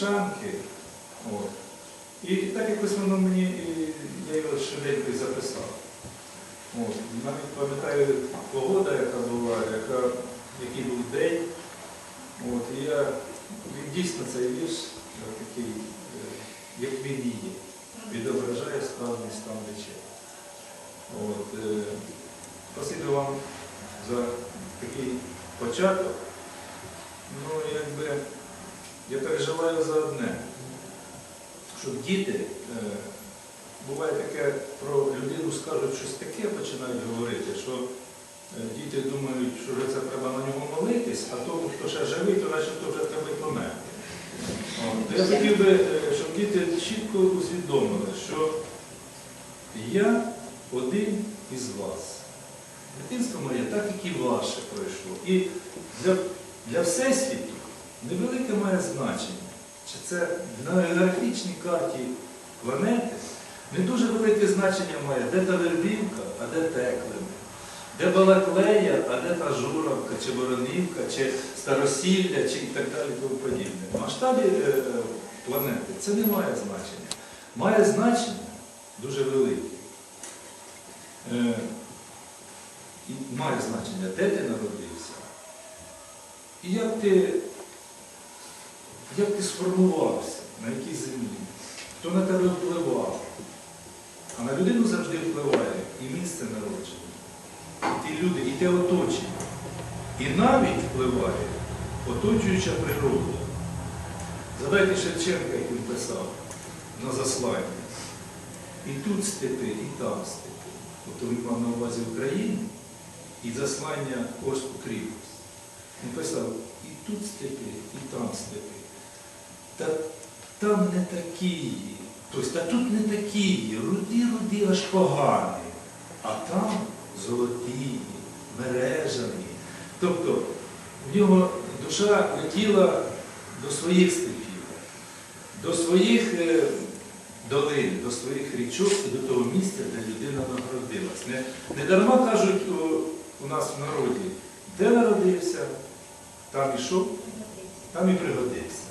Вільшанки. От. І так якось воно мені, я його швиденько записав. От. Навіть пам'ятаю погода, яка була, яка, який був день. От. І я дійсно цей вірш е, такий, е, як він є, відображає справжній стан речей. От. е, Спасибі вам за такий початок. Ну, якби я переживаю за одне, щоб діти, е, буває таке, про людину скажуть щось таке, починають говорити, що е, діти думають, що вже це треба на нього молитись, а тому, хто ще живий, то начебто вже треба й померти. Я хотів би, е, щоб діти чітко усвідомили, що я один із вас. Дитинство моє так, як і ваше пройшло. І для, для Всесвіту невелике має значення. Чи це на географічній карті планети не дуже велике значення має, де та Вербівка, а де Теклин, де Балаклея, а де та Журавка, чи Воронівка, чи Старосілля, чи і так далі тому подібне. В масштабі е, е, планети це не має значення. Має значення дуже велике. Е, має значення, де ти народився, і як ти, як ти сформувався, на якій землі, хто на тебе впливав. А на людину завжди впливає і місце народження, і ті люди, і те оточення. І навіть впливає оточуюча природа. Згадайте Шевченка, як він писав на засланні. І тут степи, і там степи. Тобто він мав на увазі Україну і заслання ось у кріпость. Він писав, і тут степи, і там степи. Та там не такі, тобто, та тут не такі, руді, руді аж погані, а там золоті, мережані. Тобто в нього душа летіла до своїх степів, до своїх е, долин, до своїх річок і до того місця, де людина народилась. Не, не дарма кажуть у, у нас в народі, де народився, там ішов, там і пригодився.